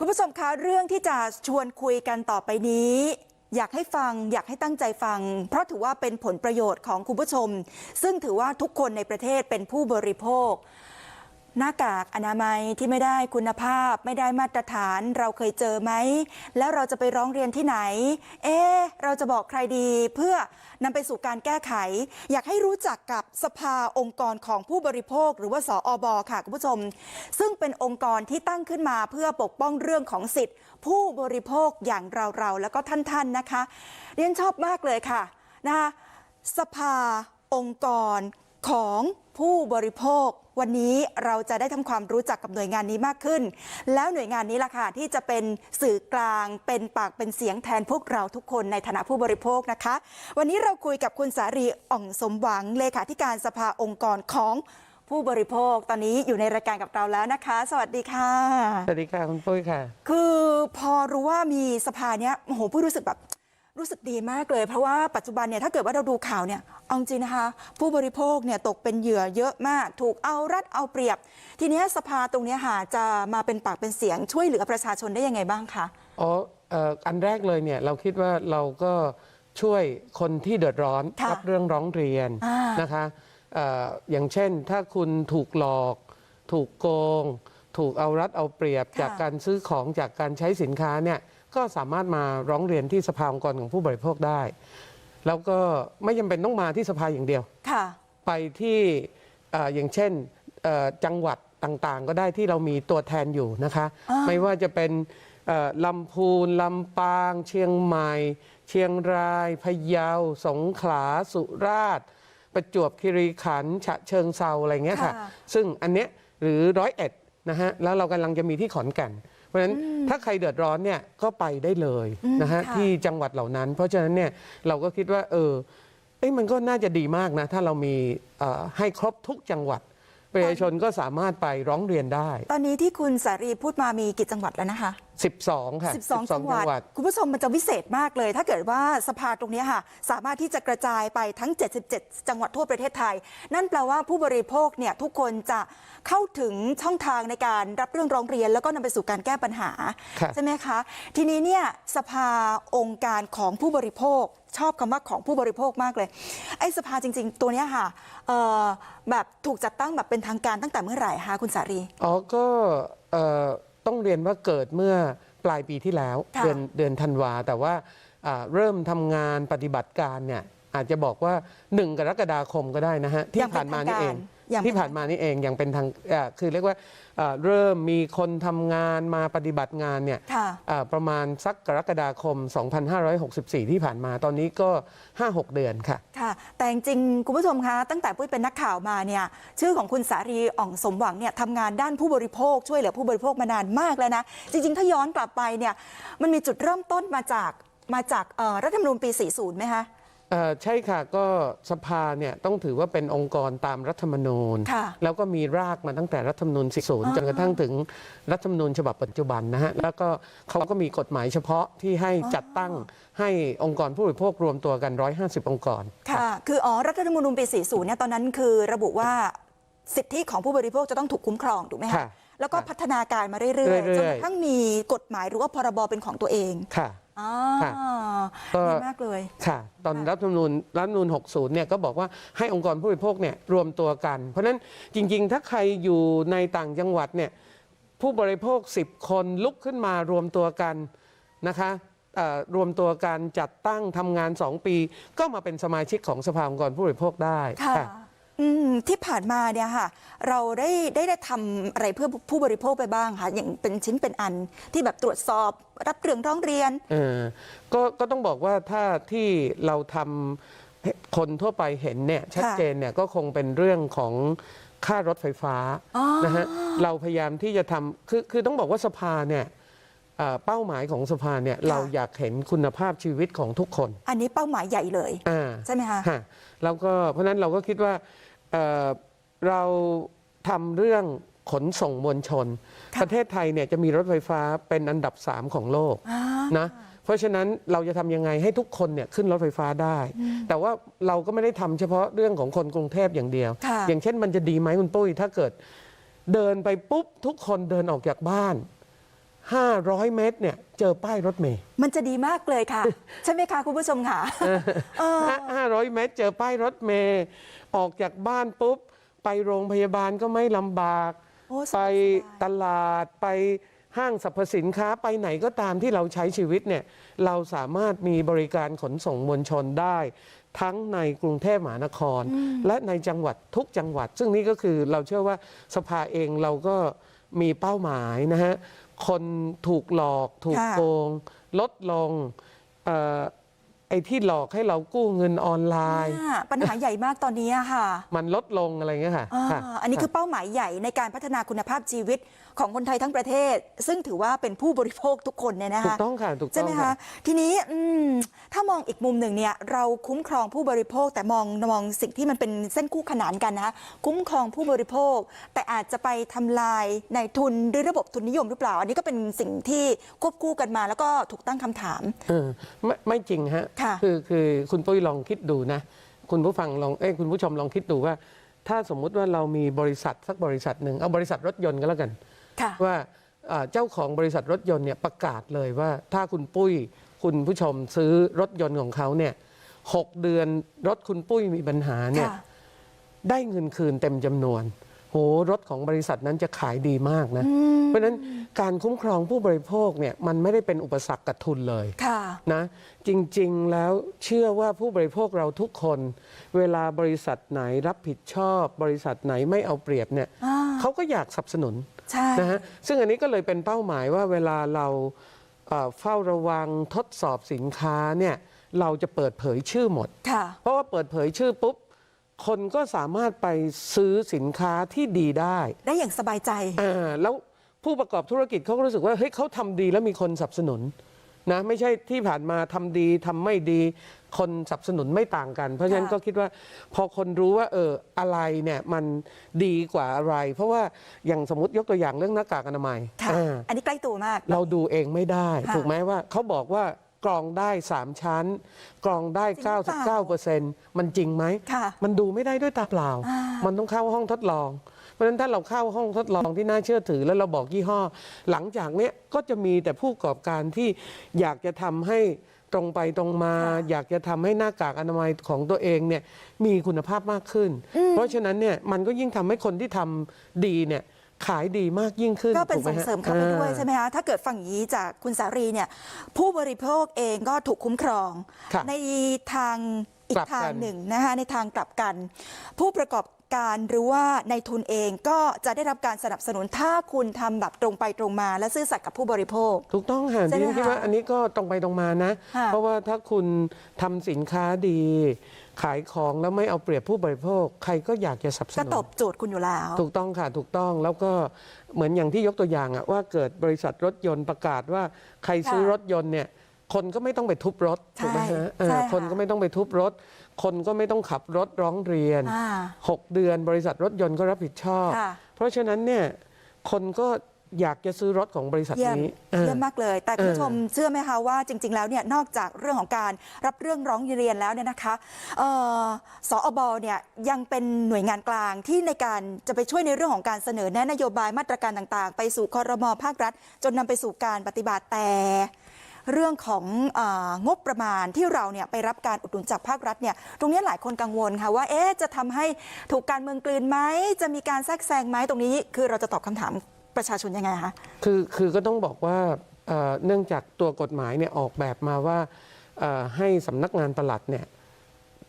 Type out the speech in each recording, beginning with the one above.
คุณผู้ชมคะเรื่องที่จะชวนคุยกันต่อไปนี้ อยากให้ฟังอยากให้ตั้งใจฟัง เพราะถือว่าเป็นผลประโยชน์ของคุณผู้ชม ซึ่งถือว่าทุกคนในประเทศเป็นผู้บริโภค หน้ากากอนามัยที่ไม่ได้คุณภาพไม่ได้มาตรฐานเราเคยเจอไหม แล้วเราจะไปร้องเรียนที่ไหน เอ๊เราจะบอกใครดีเพื่อนำไปสู่การแก้ไข อยากให้รู้จักกับสภาองค์กรของผู้บริโภค หรือว่าสออบค่ะคุณผู้ชม ซึ่งเป็นองค์กรที่ตั้งขึ้นมาเพื่อปกป้องเรื่องของสิทธิ์ ผู้บริโภคอย่างเราๆแล้วก็ท่านๆนะคะเรียนชอบมากเลยค่ะนะคะสภาองค์กร ของผู้บริโภค วันนี้เราจะได้ทำความรู้จักกับหน่วยงานนี้มากขึ้น แล้วหน่วยงานนี้ล่ะค่ะที่จะเป็นสื่อกลางเป็นปากเป็นเสียงแทนพวกเราทุกคนในฐานะผู้บริโภคนะคะ วันนี้เราคุยกับคุณสารีอ่องสมหวังเลขาธิการสภาองค์กรของผู้บริโภคตอนนี้อยู่ในรายการกับเราแล้วนะคะ สวัสดีค่ะ สวัสดีค่ะคุณปุ้ยค่ะ คือพอรู้ว่ามีสภาเนี้ยโอ้โหผู้รู้สึกแบบรู้สึกดีมากเลย เพราะว่าปัจจุบันเนี่ยถ้าเกิดว่าเราดูข่าวเนี่ย เอาจริงนะคะ ผู้บริโภคเนี่ยตกเป็นเหยื่อเยอะมาก ถูกเอารัดเอาเปรียบ ทีเนี้ยสภาตรงเนี้ยค่ะจะมาเป็นปากเป็นเสียงช่วยเหลือประชาชนได้ยังไงบ้างคะอ๋อเอ่ออันแรกเลยเนี่ยเราคิดว่าเราก็ช่วยคนที่เดือดร้อนค่ะรัเรื่องร้องเรียนอ่านนะคะเอ่ออย่างเช่นถ้าคุณถูกหลอก ถูกโกง ถูกเอารัดเอาเปรียบค่ะจากการซื้อของจากการใช้สินค้าเนี่ยก็สามารถมาร้องเรียนที่สภาองค์กรของผู้บริโภคได้ แล้วก็ไม่จำเป็นต้องมาที่สภาอย่างเดียว ค่ะ ไปที่เอ่ออย่างเช่นเอ่อจังหวัดต่างๆ ก็ได้ที่เรามีตัวแทนอยู่นะคะ อ่า ไม่ว่าจะเป็นเอ่อลำพูนลำปาง เชียงใหม่ เชียงรายพะเยา สงขลาสุราษฎร์ประจวบคีรีขันธ์ฉะเชิงเซาอะไรเงี้ยค่ะ ค่ะ ซึ่งอันเนี้ยหรือร้อยเอ็ดนะฮะแล้วเรากำลังจะมีที่ขอนแก่นเพราะฉะนั้นถ้าใครเดือดร้อนเนี่ยก็ไปได้เลยนะฮะค่ะที่จังหวัดเหล่านั้น เพราะฉะนั้นเนี่ยเราก็คิดว่าเออเอ้ยมันก็น่าจะดีมากนะ ถ้าเรามีเอ่อให้ครบทุกจังหวัดประชาชนก็สามารถไปร้องเรียนได้ ตอนนี้ที่คุณสารีพูดมามีกี่จังหวัดแล้วนะคะ 12 ค่ะ12 จังหวัด คุณผู้ชมมันจะวิเศษมากเลย ถ้าเกิดว่าสภาตรงเนี้ยค่ะ สามารถที่จะกระจายไปทั้ง 77 จังหวัดทั่วประเทศไทย นั่นแปลว่าผู้บริโภคเนี่ยทุกคนจะเข้าถึงช่องทางในการรับเรื่องร้องเรียน แล้วก็นำไปสู่การแก้ปัญหาครับใช่ไหมคะ ทีนี้เนี่ยสภาองค์การของผู้บริโภคชอบคำว่าของผู้บริโภคมากเลย ไอ้สภาจริง ๆ ตัวเนี้ยค่ะเอ่อแบบถูกจัดตั้งแบบเป็นทางการตั้งแต่เมื่อไหร่คะคุณสารี อ๋อ ก็เอ่อ ต้องเรียนว่าเกิดเมื่อปลายปีที่แล้ว ค่ะ เดือนเดือนธันวา แต่ว่าอ่าเริ่มทำงานปฏิบัติการเนี่ยอาจจะบอกว่า 1 กรกฎาคมก็ได้นะฮะ ที่อย่างเป็นผ่านมานี่เองทางการ อย่างเป็นที่ผ่านมานี่เองอย่างเป็นทางอ่าคือเรียกว่าอ่าเริ่มมีคนทำงานมาปฏิบัติงานเนี่ยค่ะอ่าประมาณสักกรกฎาคม 2564 ที่ผ่านมาตอนนี้ก็ 5-6 เดือนค่ะค่ะ แต่จริงๆคุณผู้ชมคะตั้งแต่ปุ้ยเป็นนักข่าวมาเนี่ยชื่อของคุณสารีอ่องสมหวังเนี่ยทำงานด้านผู้บริโภคช่วยเหลือผู้บริโภคมานานมากแล้วนะ จริง ๆ ถ้าย้อนกลับไปเนี่ยมันมีจุดเริ่มต้นมาจากมาจากเอ่อรัฐธรรมนูญปี 40 ไหมคะเอ่อ ใช่ค่ะก็สภาเนี่ยต้องถือว่าเป็นองค์กรตามรัฐธรรมนูญค่ะแล้วก็มีรากมาตั้งแต่รัฐธรรมนูญ40จนกระทั่งถึงรัฐธรรมนูญฉบับปัจจุบันนะฮะแล้วก็เขาก็มีกฎหมายเฉพาะที่ให้จัดตั้งให้องค์กรผู้บริโภครวมตัวกัน 150 องค์กรค่ะคืออ๋อรัฐธรรมนูญปี 40เนี่ยตอนนั้นคือระบุว่าสิทธิของผู้บริโภคจะต้องถูกคุ้มครองถูกไหมคะค่ะแล้วก็ค่ะพัฒนาการมาเรื่อยเรื่ๆอยๆจนกระทั่งมีกฎหมายหรือว่าพรบเป็นของตัวเองค่ะ อ๋อค่ะก็ ดีมากเลย ค่ะ ตอนรัฐธรรมนูญรัฐธรรมนูญ60 เนี่ยก็บอกว่าให้องค์กรผู้บริโภคเนี่ยรวมตัวกัน เพราะฉะนั้นจริงๆ ถ้าใครอยู่ในต่างจังหวัดเนี่ยผู้บริโภค 10 คนลุกขึ้นมารวมตัวกันนะคะเอ่อรวมตัวกันจัดตั้งทำงาน 2 ปี ก็มาเป็นสมาชิกของสภาองค์กรผู้บริโภคได้ค่ะอืม ที่ผ่านมาเนี่ยค่ะ เราได้ได้ได้ทำอะไรเพื่อผู้บริโภคไปบ้างคะอย่างเป็นชิ้นเป็นอันที่แบบตรวจสอบรับเรื่องร้องเรียนเออก็ก็ต้องบอกว่าถ้าที่เราทำให้คนทั่วไปเห็นเนี่ยชัดเจนเนี่ยก็คงเป็นเรื่องของค่ารถไฟฟ้าอ๋อนะฮะเราพยายามที่จะทำคือคือต้องบอกว่าสภาเนี่ยเอ่อเป้าหมายของสภาเนี่ยเราอยากเห็นคุณภาพชีวิตของทุกคน อันนี้เป้าหมายใหญ่เลยอ่าใช่ไหมคะฮะแล้วก็เพราะฉะนั้นเราก็คิดว่า เอ่อเราทำเรื่องขนส่งมวลชนค่ะประเทศไทยเนี่ยจะมีรถไฟฟ้าเป็นอันดับสามของโลกอ่านะเพราะฉะนั้นเราจะทำยังไงให้ทุกคนเนี่ยขึ้นรถไฟฟ้าได้ แต่ว่าเราก็ไม่ได้ทำเฉพาะเรื่องของคนกรุงเทพอย่างเดียวค่ะอย่างเช่นมันจะดีไหมคุณปุ้ยถ้าเกิดเดินไปปุ๊บทุกคนเดินออกจากบ้าน 500 เมตรเนี่ยเจอป้ายรถเมล์มันจะดีมากเลยค่ะ ใช่ไหมคะคุณผู้ชมค่ะเออห้าร้อยเมตรเจอป้ายรถเมล์ ออกจากบ้านปุ๊บ ไปโรงพยาบาลก็ไม่ลำบาก โอ้สบายๆไปตลาดไปห้างสรรพสินค้าไปไหนก็ตามที่เราใช้ชีวิตเนี่ยเราสามารถมีบริการขนส่งมวลชนได้ ทั้งในกรุงเทพมหานคร และในจังหวัดทุกจังหวัด ซึ่งนี่ก็คือเราเชื่อว่าสภาเองเราก็มีเป้าหมายนะฮะคนถูกหลอกถูกค่ะ โกงลดลงเอ่อ ไอ้ที่หลอกให้เรากู้เงินออนไลน์ อ่าปัญหาใหญ่มากตอนนี้อะค่ะมันลดลงอะไรเงี้ยค่ะอ่าค่ะ อันนี้คือเป้าหมายใหญ่ในการพัฒนาคุณภาพชีวิตของคนไทยทั้งประเทศ ซึ่งถือว่าเป็นผู้บริโภคทุกคนเนี่ยนะถูคะ กต้องค่ะถูกใช่ต้องไหมค่ะคะทีนี้อืมถ้ามองอีกมุมหนึ่งเนี่ยเราคุ้มครองผู้บริโภค แต่มองมองสิ่งที่มันเป็นเส้นคู่ขนานกันนะคะคุ้มครองผู้บริโภค แต่อาจจะไปทำลายในทุนหรือระบบทุนนิยมหรือเปล่า อันนี้ก็เป็นสิ่งที่ควบคู่กันมาแล้วก็ถูกตั้งคำถาม เออไม่ไม่จริงฮะค่ะอคือคุณปุ้ยลองคิดดูนะ คุณผู้ฟังลองเอ้ยคุณผู้ชมลองคิดดูว่า ถ้าสมมุติว่าเรามีบริษัทสักบริษัทหนึ่งเอาบริษัทรถยนต์ก็แล้วกันค่ะว่าเอ่อเจ้าของบริษัทรถยนต์เนี่ยประกาศเลยว่า ถ้าคุณปุ้ยคุณผู้ชมซื้อรถยนต์ของเขาเนี่ยหกเดือนรถคุณปุ้ยมีปัญหาเนี่ยค่ะได้เงินคืนเต็มจำนวน โหรถของบริษัทนั้นจะขายดีมากนะ เพราะฉะนั้น การคุ้มครองผู้บริโภคเนี่ยมันไม่ได้เป็นอุปสรรคกับทุนเลยค่ะนะจริงๆแล้วเชื่อว่าผู้บริโภคเราทุกคน เวลาบริษัทไหนรับผิดชอบ บริษัทไหนไม่เอาเปรียบเนี่ยอ่าเขาก็อยากสนับสนุนใช่นะฮะซึ่งอันนี้ก็เลยเป็นเป้าหมายว่าเวลาเราเอ่อเฝ้าระวังทดสอบสินค้าเนี่ยเราจะเปิดเผยชื่อหมดค่ะเพราะว่าเปิดเผยชื่อปุ๊บคนก็สามารถไปซื้อสินค้าที่ดีได้ ได้อย่างสบายใจอ่าแล้ว ผู้ประกอบธุรกิจเขาก็รู้สึกว่าเฮ้ยเขาทำดีแล้วมีคนสนับสนุนนะไม่ใช่ที่ผ่านมาทำดีทำไม่ดีคนสนับสนุนไม่ต่างกัน เพราะฉะนั้นค่ะ ก็คิดว่าพอคนรู้ว่าเอออะไรเนี่ยมันดีกว่าอะไร เพราะว่าอย่างสมมติยกตัวอย่างเรื่องหน้ากากอนามัยค่ะ อ่า อันนี้ใกล้ตัวมาก เราดูเองไม่ได้ ค่ะถูกไหมว่าเขาบอกว่ากรองได้ 3 ชั้น กรองได้ จริงหรือเปล่า99เปอร์เซ็นต์มันจริงไหม ค่ะมันดูไม่ได้ด้วยตาเปล่า อ่ามันต้องเข้าห้องทดลอง เพราะฉะนั้นถ้าเราเข้าห้องทดลองที่น่าเชื่อถือ แล้วเราบอกยี่ห้อ หลังจากเนี้ยก็จะมีแต่ผู้ประกอบการที่อยากจะทำให้ตรงไปตรงมาค่ะอยากจะทำให้หน้ากากอนามัยของตัวเองเนี่ยมีคุณภาพมากขึ้น เพราะฉะนั้นเนี่ยมันก็ยิ่งทำให้คนที่ทำดีเนี่ยขายดีมากยิ่งขึ้น ก็เป็นถูไหส่งฮะเสริมเข้าไปด้วยอ่ใช่ไหมคะถ้าเกิดฟังอย่างนี้จากคุณสารีเนี่ยผู้บริโภคเองก็ถูกคุ้มครองค่ะในทางอีกลักบกันทางหนึ่งนะคะในทางกลับกัน ผู้ประกอบ การหรือว่าในทุนเองก็จะได้รับการสนับสนุนถ้าคุณทำแบบตรงไปตรงมา และซื่อสัตย์กับผู้บริโภค ถูกต้องค่ะใช่ดิไหมฉันคิดคะว่าอันนี้ก็ตรงไปตรงมานะค่ะเพราะว่าถ้าคุณทำสินค้าดี ขายของแล้วไม่เอาเปรียบผู้บริโภค ใครก็อยากจะสนับสก็นุตนอบโจทย์คุณอยู่แล้ว ถูกต้องค่ะถูกต้องแล้วก็เหมือนอย่างที่ยกตัวอย่างอะว่าเกิดบริษัทรถยนต์ประกาศว่าใครซื้อค่ะรถยนต์เนี่ย คนก็ไม่ต้องไปทุบรถใช่ถูกไหมฮะเออใช่ค่ะคนก็ไม่ต้องไปทุบรถ คนก็ไม่ต้องขับรถร้องเรียนอ่าหกเดือนบริษัทรถยนต์ก็รับผิดชอบค่ะเพราะฉะนั้นเนี่ยคนก็อยากจะซื้อรถของบริษัทเยี่ยมนี้เออเยี่ยมมากเลย แต่คุณผู้เออชมเชื่อไหมคะว่าจริง ๆ แล้วเนี่ยนอกจากเรื่องของการรับเรื่องร้องเรียนแล้วเนี่ยนะคะเอ่อสอบเนี่ยยังเป็นหน่วยงานกลางที่ในการจะไปช่วยในเรื่องของการเสนอแนะนโยบายมาตรการต่างๆ ไปสู่คอรมอภาครัฐ จนนำไปสู่การปฏิบัติแต่ เรื่องของเอองบประมาณที่เราเนี่ยไปรับการอุดหนุนจากภาครัฐเนี่ยตรงนี้หลายคนกังวลค่ะว่าเอ๊ะจะทำให้ถูกการเมืองกลืนไหมจะมีการแทรกแซงไหมตรงนี้ คือเราจะตอบคำถามประชาชนยังไงคะคือคือก็ต้องบอกว่าเอ่อเนื่องจากตัวกฎหมายเนี่ยออกแบบมาว่าเอ่อให้สำนักงานปลัดเนี่ย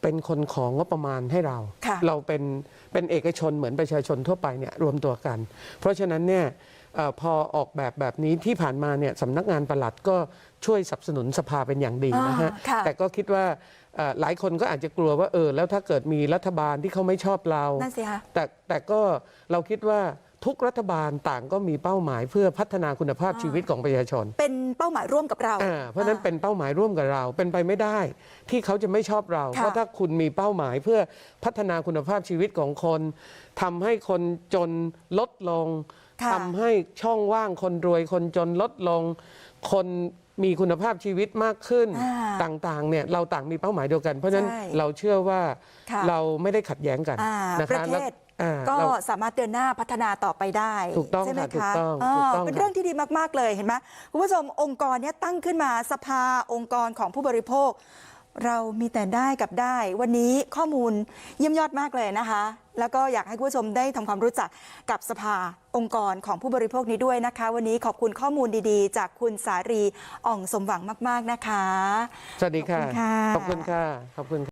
เป็นคนของงบประมาณให้เราค่ะเราเป็นเป็นเอกชนเหมือนประชาชนทั่วไปเนี่ยรวมตัวกัน เพราะฉะนั้นเนี่ยเออพอออกแบบแบบนี้ที่ผ่านมาเนี่ยสำนักงานปลัดก็ ช่วยสนับสนุนสภาเป็นอย่างดีนะฮะอ่าค่ะแต่ก็คิดว่าเอ่อหลายคนก็อาจจะกลัวว่าเออแล้วถ้าเกิดมีรัฐบาลที่เขาไม่ชอบเรานั่นสิคะแต่แต่ก็เราคิดว่าทุกรัฐบาลต่างก็มีเป้าหมายเพื่อพัฒนาคุณภาพชีวิตของประชาชน เป็นเป้าหมายร่วมกับเราอ่าเพราะฉะนั้นเป็นเป้าหมายร่วมกับเรา เป็นไปไม่ได้ ที่เขาจะไม่ชอบเราค่ะเพราะถ้าคุณมีเป้าหมายเพื่อพัฒนาคุณภาพชีวิตของคนทำให้คนจนลดลงค่ะทำให้ช่องว่างคนรวยคนจนลดลง คน มีคุณภาพชีวิตมากขึ้นอ่าต่างๆเนี่ยเราต่างมีเป้าหมายเดียวกัน เพราะฉะนั้นใช่เราเชื่อว่าค่ะเราไม่ได้ขัดแย้งกันอ่านะประคะเทแล้วศอ่าก็เราสามารถเดินหน้าพัฒนาต่อไปได้ถูกต้องใช่ไหมค่ะถูกคะต้องเออถูกต้องเป็นค่ะเรื่องที่ดีมาก ๆ เลยเห็นไหมคุณผู้ชมองค์กรเนี้ยตั้งขึ้นมาสภาองค์กรของผู้บริโภค เรามีแต่ได้กับได้ วันนี้ข้อมูลเยี่ยมยอดมากเลยนะคะ แล้วก็อยากให้คุณผู้ชมได้ทำความรู้จักกับสภาองค์กรของผู้บริโภคนี้ด้วยนะคะ วันนี้ขอบคุณข้อมูลดีๆ จากคุณสารีอ่องสมหวังมาก ๆนะคะ สวัสดีค่ะ ขอบคุณค่ะ ขอบคุณค่ะขอบคุณค่ะ